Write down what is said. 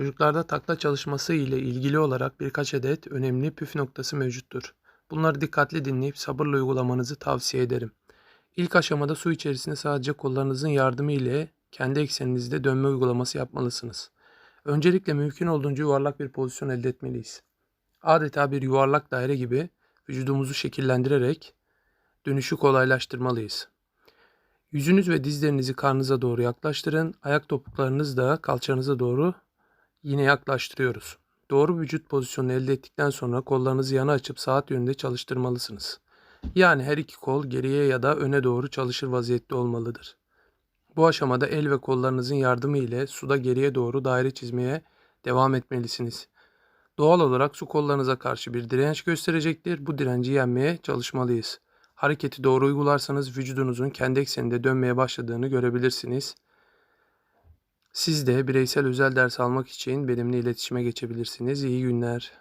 Çocuklarda takla çalışması ile ilgili olarak birkaç adet önemli püf noktası mevcuttur. Bunları dikkatli dinleyip sabırla uygulamanızı tavsiye ederim. İlk aşamada su içerisinde sadece kollarınızın yardımı ile kendi ekseninizde dönme uygulaması yapmalısınız. Öncelikle mümkün olduğunca yuvarlak bir pozisyon elde etmeliyiz. Adeta bir yuvarlak daire gibi vücudumuzu şekillendirerek dönüşü kolaylaştırmalıyız. Yüzünüz ve dizlerinizi karnınıza doğru yaklaştırın. Ayak topuklarınızı da kalçanıza doğru yine yaklaştırıyoruz. Doğru vücut pozisyonunu elde ettikten sonra kollarınızı yana açıp saat yönünde çalıştırmalısınız. Yani her iki kol geriye ya da öne doğru çalışır vaziyette olmalıdır. Bu aşamada el ve kollarınızın yardımı ile suda geriye doğru daire çizmeye devam etmelisiniz. Doğal olarak su kollarınıza karşı bir direnç gösterecektir. Bu direnci yenmeye çalışmalıyız. Hareketi doğru uygularsanız vücudunuzun kendi ekseninde dönmeye başladığını görebilirsiniz. Siz de bireysel özel ders almak için benimle iletişime geçebilirsiniz. İyi günler.